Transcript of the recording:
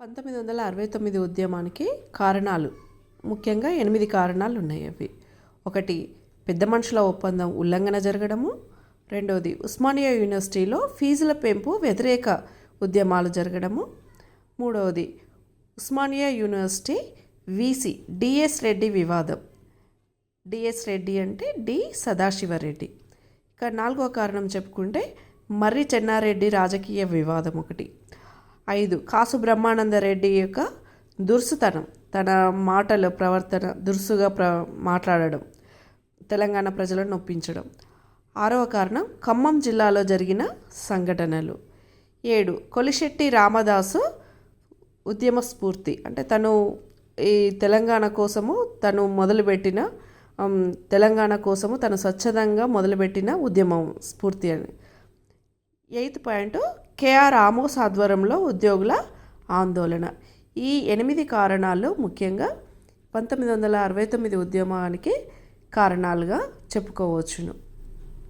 పంతొమ్మిది వందల అరవై తొమ్మిది ఉద్యమానికి కారణాలు ముఖ్యంగా ఎనిమిది కారణాలు ఉన్నాయి అవి. ఒకటి పెద్ద మనుషుల ఒప్పందం ఉల్లంఘన జరగడము. రెండవది ఉస్మానియా యూనివర్సిటీలో ఫీజుల పెంపు వ్యతిరేక ఉద్యమాలు జరగడము. మూడవది Osmania university VC DS Reddy వివాదం. డిఎస్ రెడ్డి అంటే డి. సదాశివరెడ్డి. ఇక నాలుగో కారణం చెప్పుకుంటే మర్రి చెన్నారెడ్డి రాజకీయ వివాదం ఒకటి. ఐదు. కాసు బ్రహ్మానందరెడ్డి యొక్క దుర్సుతనం తన మాటల ప్రవర్తన దురుసుగా ప్ర మాట్లాడడం తెలంగాణ ప్రజలను నొప్పించడం. ఆరవ కారణం ఖమ్మం జిల్లాలో జరిగిన సంఘటనలు. ఏడు. కొలిశెట్టి రామదాసు ఉద్యమ స్ఫూర్తి అంటే తను ఈ తెలంగాణ కోసము తను మొదలుపెట్టిన తెలంగాణ కోసము తను స్వచ్ఛందంగా మొదలుపెట్టిన ఉద్యమం స్ఫూర్తి అని. ఎయిత్ పాయింట్ కేఆర్ ఆమోస్ ఆధ్వర్యంలో ఉద్యోగుల ఆందోళన. ఈ ఎనిమిది కారణాలు ముఖ్యంగా పంతొమ్మిది వందల అరవై తొమ్మిది ఉద్యమానికి కారణాలుగా చెప్పుకోవచ్చును.